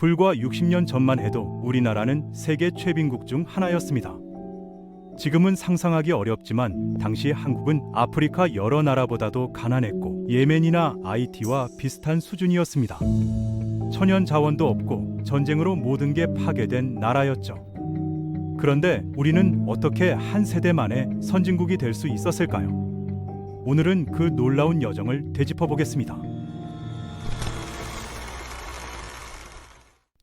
불과 60년 전만 해도 우리나라는 세계 최빈국 중 하나였습니다. 지금은 상상하기 어렵지만 당시 한국은 아프리카 여러 나라보다도 가난했고 예멘이나 아이티와 비슷한 수준이었습니다. 천연 자원도 없고 전쟁으로 모든 게 파괴된 나라였죠. 그런데 우리는 어떻게 한 세대 만에 선진국이 될 수 있었을까요? 오늘은 그 놀라운 여정을 되짚어 보겠습니다.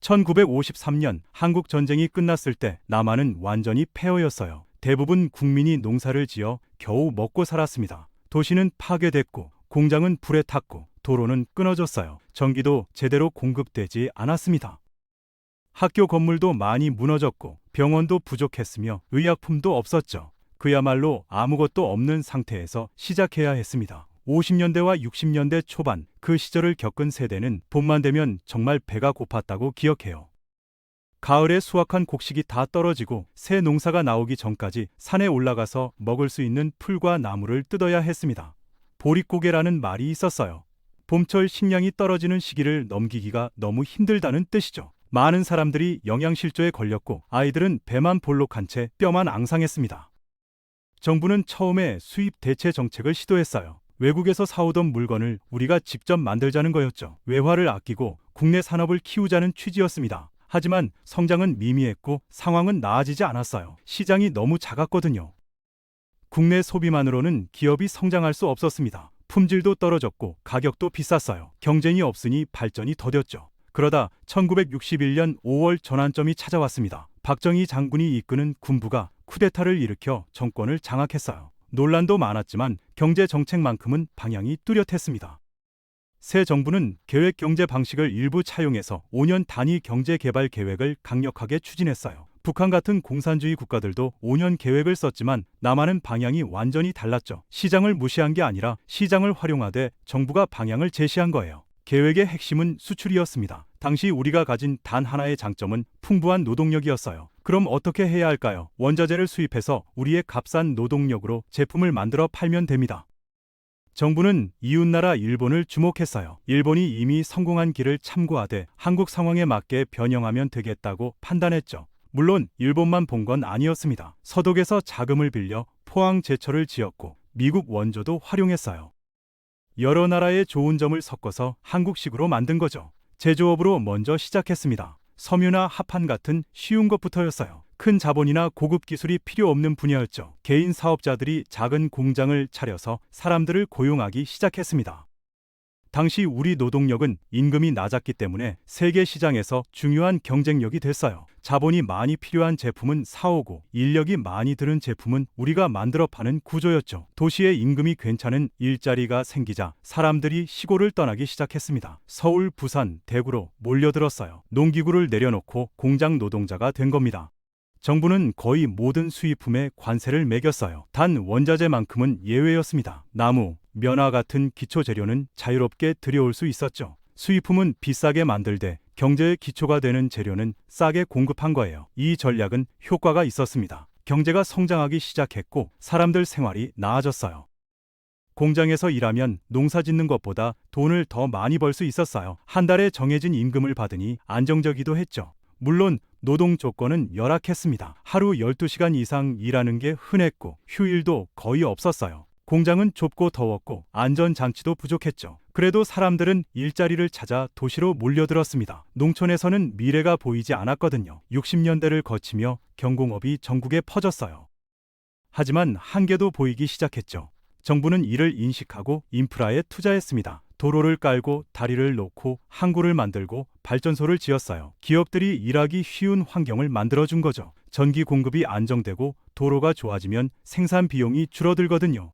1953년 한국 전쟁이 끝났을 때 남한은 완전히 폐허였어요. 대부분 국민이 농사를 지어 겨우 먹고 살았습니다. 도시는 파괴됐고 공장은 불에 탔고 도로는 끊어졌어요. 전기도 제대로 공급되지 않았습니다. 학교 건물도 많이 무너졌고 병원도 부족했으며 의약품도 없었죠. 그야말로 아무것도 없는 상태에서 시작해야 했습니다. 50년대와 60년대 초반 그 시절을 겪은 세대는 봄만 되면 정말 배가 고팠다고 기억해요. 가을에 수확한 곡식이 다 떨어지고 새 농사가 나오기 전까지 산에 올라가서 먹을 수 있는 풀과 나무를 뜯어야 했습니다. 보릿고개라는 말이 있었어요. 봄철 식량이 떨어지는 시기를 넘기기가 너무 힘들다는 뜻이죠. 많은 사람들이 영양실조에 걸렸고 아이들은 배만 볼록한 채 뼈만 앙상했습니다. 정부는 처음에 수입 대체 정책을 시도했어요. 외국에서 사오던 물건을 우리가 직접 만들자는 거였죠. 외화를 아끼고 국내 산업을 키우자는 취지였습니다. 하지만 성장은 미미했고 상황은 나아지지 않았어요. 시장이 너무 작았거든요. 국내 소비만으로는 기업이 성장할 수 없었습니다. 품질도 떨어졌고 가격도 비쌌어요. 경쟁이 없으니 발전이 더뎠죠. 그러다 1961년 5월 전환점이 찾아왔습니다. 박정희 장군이 이끄는 군부가 쿠데타를 일으켜 정권을 장악했어요. 논란도 많았지만 경제 정책만큼은 방향이 뚜렷했습니다. 새 정부는 계획 경제 방식을 일부 차용해서 5년 단위 경제 개발 계획을 강력하게 추진했어요. 북한 같은 공산주의 국가들도 5년 계획을 썼지만 남한은 방향이 완전히 달랐죠. 시장을 무시한 게 아니라 시장을 활용하되 정부가 방향을 제시한 거예요. 계획의 핵심은 수출이었습니다. 당시 우리가 가진 단 하나의 장점은 풍부한 노동력이었어요. 그럼 어떻게 해야 할까요? 원자재를 수입해서 우리의 값싼 노동력으로 제품을 만들어 팔면 됩니다. 정부는 이웃나라 일본을 주목했어요. 일본이 이미 성공한 길을 참고하되 한국 상황에 맞게 변형하면 되겠다고 판단했죠. 물론 일본만 본 건 아니었습니다. 서독에서 자금을 빌려 포항 제철을 지었고 미국 원조도 활용했어요. 여러 나라의 좋은 점을 섞어서 한국식으로 만든 거죠. 제조업으로 먼저 시작했습니다. 섬유나 합판 같은 쉬운 것부터였어요. 큰 자본이나 고급 기술이 필요 없는 분야였죠. 개인 사업자들이 작은 공장을 차려서 사람들을 고용하기 시작했습니다. 당시 우리 노동력은 임금이 낮았기 때문에 세계 시장에서 중요한 경쟁력이 됐어요. 자본이 많이 필요한 제품은 사오고 인력이 많이 드는 제품은 우리가 만들어 파는 구조였죠. 도시의 임금이 괜찮은 일자리가 생기자 사람들이 시골을 떠나기 시작했습니다. 서울, 부산, 대구로 몰려들었어요. 농기구를 내려놓고 공장 노동자가 된 겁니다. 정부는 거의 모든 수입품에 관세를 매겼어요. 단 원자재만큼은 예외였습니다. 나무, 면화 같은 기초 재료는 자유롭게 들여올 수 있었죠. 수입품은 비싸게 만들되 경제의 기초가 되는 재료는 싸게 공급한 거예요. 이 전략은 효과가 있었습니다. 경제가 성장하기 시작했고 사람들 생활이 나아졌어요. 공장에서 일하면 농사 짓는 것보다 돈을 더 많이 벌 수 있었어요. 한 달에 정해진 임금을 받으니 안정적이기도 했죠. 물론 노동 조건은 열악했습니다. 하루 12시간 이상 일하는 게 흔했고 휴일도 거의 없었어요. 공장은 좁고 더웠고 안전 장치도 부족했죠. 그래도 사람들은 일자리를 찾아 도시로 몰려들었습니다. 농촌에서는 미래가 보이지 않았거든요. 60년대를 거치며 경공업이 전국에 퍼졌어요. 하지만 한계도 보이기 시작했죠. 정부는 이를 인식하고 인프라에 투자했습니다. 도로를 깔고 다리를 놓고 항구를 만들고 발전소를 지었어요. 기업들이 일하기 쉬운 환경을 만들어준 거죠. 전기 공급이 안정되고 도로가 좋아지면 생산 비용이 줄어들거든요.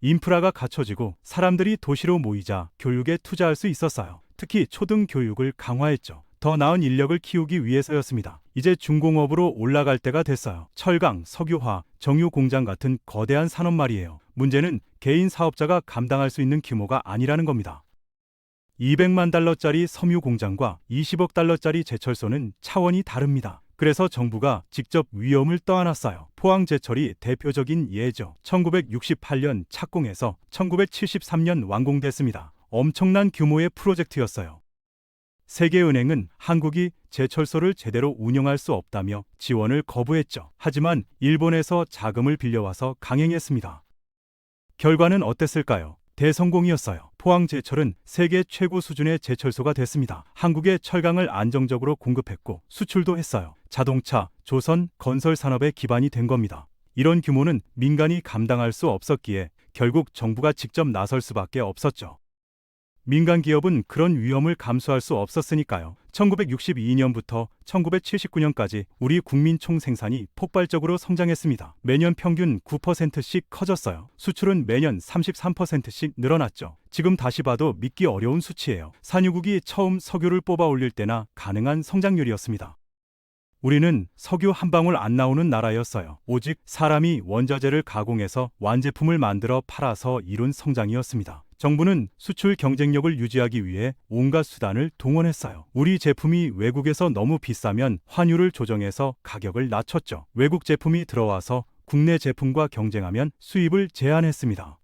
인프라가 갖춰지고 사람들이 도시로 모이자 교육에 투자할 수 있었어요. 특히 초등 교육을 강화했죠. 더 나은 인력을 키우기 위해서였습니다. 이제 중공업으로 올라갈 때가 됐어요. 철강, 석유화, 정유 공장 같은 거대한 산업 말이에요. 문제는 개인 사업자가 감당할 수 있는 규모가 아니라는 겁니다. 200만 달러짜리 섬유 공장과 20억 달러짜리 제철소는 차원이 다릅니다. 그래서 정부가 직접 위험을 떠안았어요. 포항 제철이 대표적인 예죠. 1968년 착공해서 1973년 완공됐습니다. 엄청난 규모의 프로젝트였어요. 세계은행은 한국이 제철소를 제대로 운영할 수 없다며 지원을 거부했죠. 하지만 일본에서 자금을 빌려와서 강행했습니다. 결과는 어땠을까요? 대성공이었어요. 포항제철은 세계 최고 수준의 제철소가 됐습니다. 한국에 철강을 안정적으로 공급했고 수출도 했어요. 자동차, 조선, 건설 산업의 기반이 된 겁니다. 이런 규모는 민간이 감당할 수 없었기에 결국 정부가 직접 나설 수밖에 없었죠. 민간 기업은 그런 위험을 감수할 수 없었으니까요. 1962년부터 1979년까지 우리 국민 총 생산이 폭발적으로 성장했습니다. 매년 평균 9%씩 커졌어요. 수출은 매년 33%씩 늘어났죠. 지금 다시 봐도 믿기 어려운 수치예요. 산유국이 처음 석유를 뽑아 올릴 때나 가능한 성장률이었습니다. 우리는 석유 한 방울 안 나오는 나라였어요. 오직 사람이 원자재를 가공해서 완제품을 만들어 팔아서 이룬 성장이었습니다. 정부는 수출 경쟁력을 유지하기 위해 온갖 수단을 동원했어요. 우리 제품이 외국에서 너무 비싸면 환율을 조정해서 가격을 낮췄죠. 외국 제품이 들어와서 국내 제품과 경쟁하면 수입을 제한했습니다.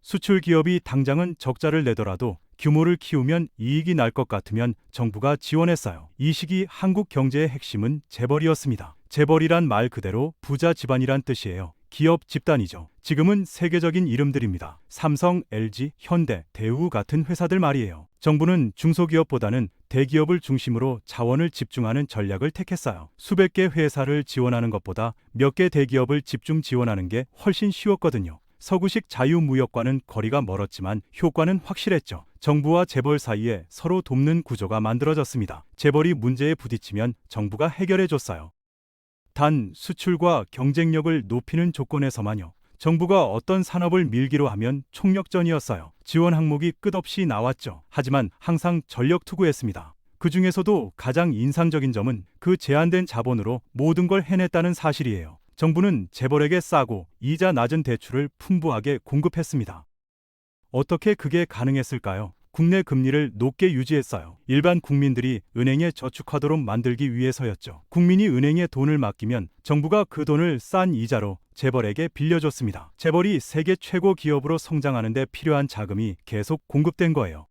수출 기업이 당장은 적자를 내더라도 규모를 키우면 이익이 날 것 같으면 정부가 지원했어요. 이 시기 한국 경제의 핵심은 재벌이었습니다. 재벌이란 말 그대로 부자 집안이란 뜻이에요. 기업 집단이죠. 지금은 세계적인 이름들입니다. 삼성, LG, 현대, 대우 같은 회사들 말이에요. 정부는 중소기업보다는 대기업을 중심으로 자원을 집중하는 전략을 택했어요. 수백 개 회사를 지원하는 것보다 몇 개 대기업을 집중 지원하는 게 훨씬 쉬웠거든요. 서구식 자유무역과는 거리가 멀었지만 효과는 확실했죠. 정부와 재벌 사이에 서로 돕는 구조가 만들어졌습니다. 재벌이 문제에 부딪히면 정부가 해결해 줬어요. 단 수출과 경쟁력을 높이는 조건에서만요. 정부가 어떤 산업을 밀기로 하면 총력전이었어요. 지원 항목이 끝없이 나왔죠. 하지만 항상 전력 투구했습니다. 그 중에서도 가장 인상적인 점은 그 제한된 자본으로 모든 걸 해냈다는 사실이에요. 정부는 재벌에게 싸고 이자 낮은 대출을 풍부하게 공급했습니다. 어떻게 그게 가능했을까요? 국내 금리를 높게 유지했어요. 일반 국민들이 은행에 저축하도록 만들기 위해서였죠. 국민이 은행에 돈을 맡기면 정부가 그 돈을 싼 이자로 재벌에게 빌려줬습니다. 재벌이 세계 최고 기업으로 성장하는 데 필요한 자금이 계속 공급된 거예요.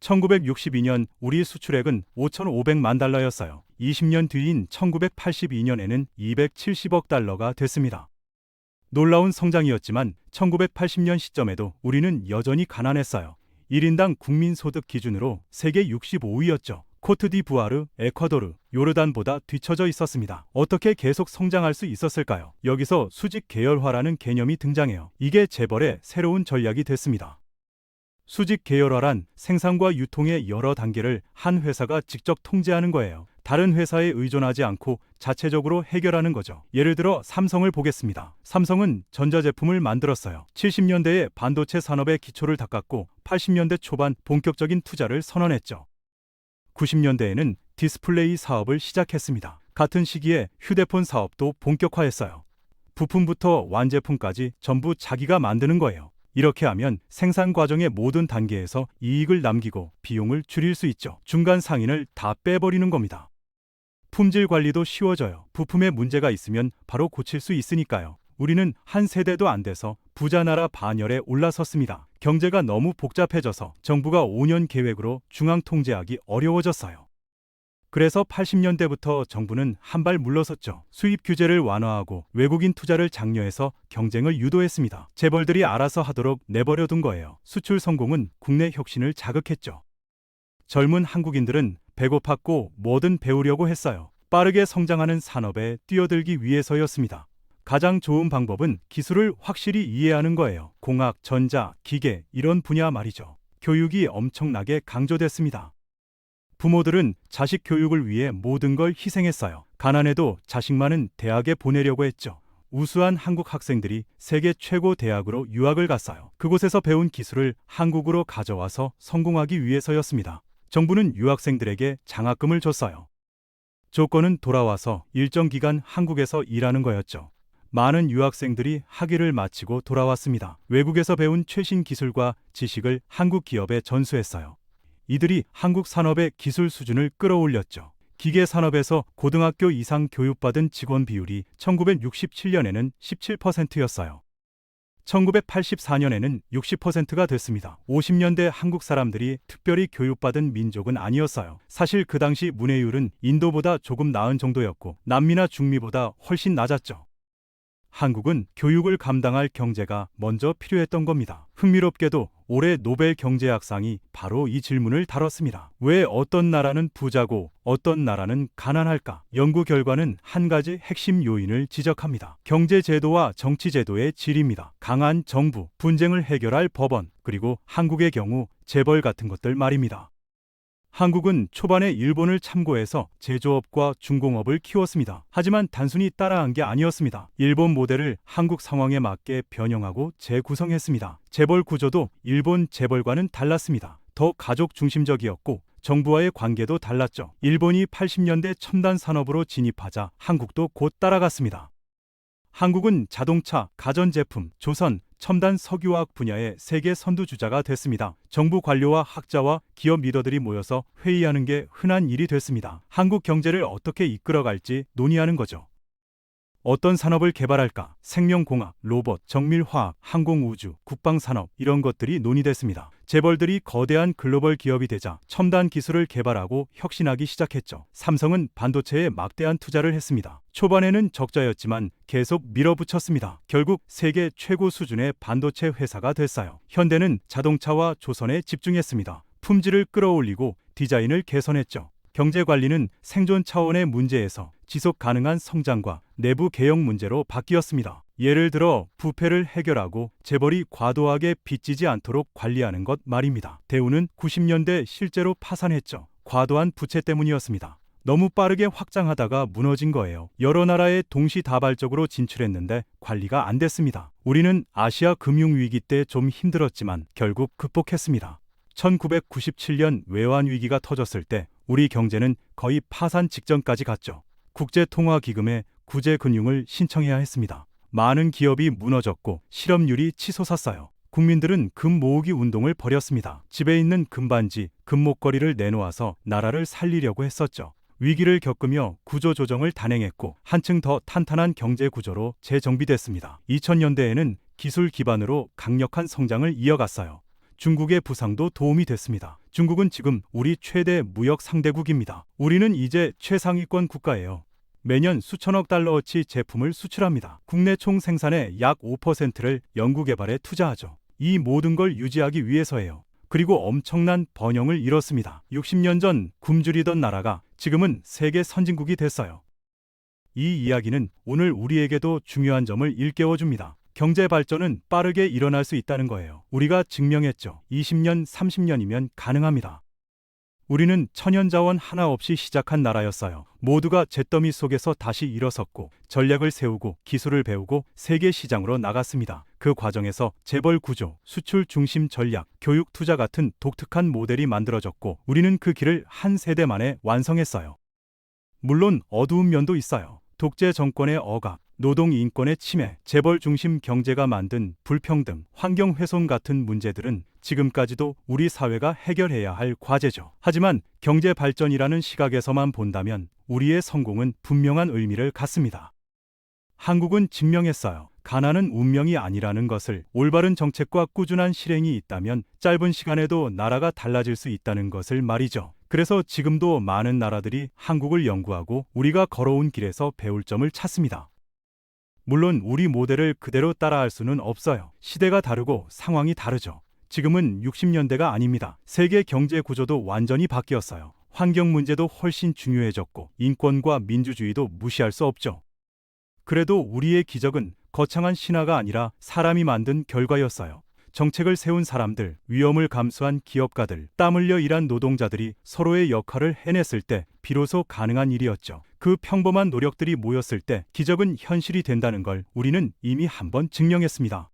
1962년 우리 수출액은 5,500만 달러였어요. 20년 뒤인 1982년에는 270억 달러가 됐습니다. 놀라운 성장이었지만 1980년 시점에도 우리는 여전히 가난했어요. 1인당 국민소득 기준으로 세계 65위였죠. 코트디부아르, 에콰도르, 요르단보다 뒤처져 있었습니다. 어떻게 계속 성장할 수 있었을까요? 여기서 수직 계열화라는 개념이 등장해요. 이게 재벌의 새로운 전략이 됐습니다. 수직 계열화란 생산과 유통의 여러 단계를 한 회사가 직접 통제하는 거예요. 다른 회사에 의존하지 않고 자체적으로 해결하는 거죠. 예를 들어 삼성을 보겠습니다. 삼성은 전자제품을 만들었어요. 70년대에 반도체 산업의 기초를 닦았고 80년대 초반 본격적인 투자를 선언했죠. 90년대에는 디스플레이 사업을 시작했습니다. 같은 시기에 휴대폰 사업도 본격화했어요. 부품부터 완제품까지 전부 자기가 만드는 거예요. 이렇게 하면 생산 과정의 모든 단계에서 이익을 남기고 비용을 줄일 수 있죠. 중간 상인을 다 빼버리는 겁니다. 품질 관리도 쉬워져요. 부품에 문제가 있으면 바로 고칠 수 있으니까요. 우리는 한 세대도 안 돼서 부자 나라 반열에 올라섰습니다. 경제가 너무 복잡해져서 정부가 5년 계획으로 중앙 통제하기 어려워졌어요. 그래서 80년대부터 정부는 한 발 물러섰죠. 수입 규제를 완화하고 외국인 투자를 장려해서 경쟁을 유도했습니다. 재벌들이 알아서 하도록 내버려둔 거예요. 수출 성공은 국내 혁신을 자극했죠. 젊은 한국인들은 배고팠고 뭐든 배우려고 했어요. 빠르게 성장하는 산업에 뛰어들기 위해서였습니다. 가장 좋은 방법은 기술을 확실히 이해하는 거예요. 공학, 전자, 기계 이런 분야 말이죠. 교육이 엄청나게 강조됐습니다. 부모들은 자식 교육을 위해 모든 걸 희생했어요. 가난해도 자식만은 대학에 보내려고 했죠. 우수한 한국 학생들이 세계 최고 대학으로 유학을 갔어요. 그곳에서 배운 기술을 한국으로 가져와서 성공하기 위해서였습니다. 정부는 유학생들에게 장학금을 줬어요. 조건은 돌아와서 일정 기간 한국에서 일하는 거였죠. 많은 유학생들이 학위를 마치고 돌아왔습니다. 외국에서 배운 최신 기술과 지식을 한국 기업에 전수했어요. 이들이 한국 산업의 기술 수준을 끌어올렸죠. 기계 산업에서 고등학교 이상 교육받은 직원 비율이 1967년에는 17%였어요. 1984년에는 60%가 됐습니다. 50년대 한국 사람들이 특별히 교육받은 민족은 아니었어요. 사실 그 당시 문해율은 인도보다 조금 나은 정도였고 남미나 중미보다 훨씬 낮았죠. 한국은 교육을 감당할 경제가 먼저 필요했던 겁니다. 흥미롭게도 올해 노벨 경제학상이 바로 이 질문을 다뤘습니다. 왜 어떤 나라는 부자고 어떤 나라는 가난할까? 연구 결과는 한 가지 핵심 요인을 지적합니다. 경제 제도와 정치 제도의 질입니다. 강한 정부, 분쟁을 해결할 법원, 그리고 한국의 경우 재벌 같은 것들 말입니다. 한국은 초반에 일본을 참고해서 제조업과 중공업을 키웠습니다. 하지만 단순히 따라한 게 아니었습니다. 일본 모델을 한국 상황에 맞게 변형하고 재구성했습니다. 재벌 구조도 일본 재벌과는 달랐습니다. 더 가족 중심적이었고 정부와의 관계도 달랐죠. 일본이 80년대 첨단 산업으로 진입하자 한국도 곧 따라갔습니다. 한국은 자동차, 가전제품, 조선, 첨단 석유화학 분야의 세계 선두주자가 됐습니다. 정부 관료와 학자와 기업 리더들이 모여서 회의하는 게 흔한 일이 됐습니다. 한국 경제를 어떻게 이끌어갈지 논의하는 거죠. 어떤 산업을 개발할까? 생명공학, 로봇, 정밀화학, 항공우주, 국방산업 이런 것들이 논의됐습니다. 재벌들이 거대한 글로벌 기업이 되자 첨단 기술을 개발하고 혁신하기 시작했죠. 삼성은 반도체에 막대한 투자를 했습니다. 초반에는 적자였지만 계속 밀어붙였습니다. 결국 세계 최고 수준의 반도체 회사가 됐어요. 현대는 자동차와 조선에 집중했습니다. 품질을 끌어올리고 디자인을 개선했죠. 경제 관리는 생존 차원의 문제에서 지속 가능한 성장과 내부 개혁 문제로 바뀌었습니다. 예를 들어 부패를 해결하고 재벌이 과도하게 빚지지 않도록 관리하는 것 말입니다. 대우는 90년대 실제로 파산했죠. 과도한 부채 때문이었습니다. 너무 빠르게 확장하다가 무너진 거예요. 여러 나라에 동시다발적으로 진출했는데 관리가 안 됐습니다. 우리는 아시아 금융위기 때 좀 힘들었지만 결국 극복했습니다. 1997년 외환위기가 터졌을 때 우리 경제는 거의 파산 직전까지 갔죠. 국제통화기금에 구제금융을 신청해야 했습니다. 많은 기업이 무너졌고 실업률이 치솟았어요. 국민들은 금 모으기 운동을 벌였습니다. 집에 있는 금반지, 금목걸이를 내놓아서 나라를 살리려고 했었죠. 위기를 겪으며 구조조정을 단행했고 한층 더 탄탄한 경제 구조로 재정비됐습니다. 2000년대에는 기술 기반으로 강력한 성장을 이어갔어요. 중국의 부상도 도움이 됐습니다. 중국은 지금 우리 최대 무역 상대국입니다. 우리는 이제 최상위권 국가예요. 매년 수천억 달러어치 제품을 수출합니다. 국내 총 생산의 약 5%를 연구개발에 투자하죠. 이 모든 걸 유지하기 위해서예요. 그리고 엄청난 번영을 이뤘습니다. 60년 전 굶주리던 나라가 지금은 세계 선진국이 됐어요. 이 이야기는 오늘 우리에게도 중요한 점을 일깨워 줍니다. 경제 발전은 빠르게 일어날 수 있다는 거예요. 우리가 증명했죠. 20년, 30년이면 가능합니다. 우리는 천연자원 하나 없이 시작한 나라였어요. 모두가 잿더미 속에서 다시 일어섰고 전략을 세우고 기술을 배우고 세계 시장으로 나갔습니다. 그 과정에서 재벌 구조, 수출 중심 전략, 교육 투자 같은 독특한 모델이 만들어졌고 우리는 그 길을 한 세대 만에 완성했어요. 물론 어두운 면도 있어요. 독재 정권의 억압, 노동 인권의 침해, 재벌 중심 경제가 만든 불평등, 환경 훼손 같은 문제들은 지금까지도 우리 사회가 해결해야 할 과제죠. 하지만 경제 발전이라는 시각에서만 본다면 우리의 성공은 분명한 의미를 갖습니다. 한국은 증명했어요. 가난은 운명이 아니라는 것을 올바른 정책과 꾸준한 실행이 있다면 짧은 시간에도 나라가 달라질 수 있다는 것을 말이죠. 그래서 지금도 많은 나라들이 한국을 연구하고 우리가 걸어온 길에서 배울 점을 찾습니다. 물론 우리 모델을 그대로 따라할 수는 없어요. 시대가 다르고 상황이 다르죠. 지금은 60년대가 아닙니다. 세계 경제 구조도 완전히 바뀌었어요. 환경 문제도 훨씬 중요해졌고 인권과 민주주의도 무시할 수 없죠. 그래도 우리의 기적은 거창한 신화가 아니라 사람이 만든 결과였어요. 정책을 세운 사람들, 위험을 감수한 기업가들, 땀 흘려 일한 노동자들이 서로의 역할을 해냈을 때 비로소 가능한 일이었죠. 그 평범한 노력들이 모였을 때 기적은 현실이 된다는 걸 우리는 이미 한번 증명했습니다.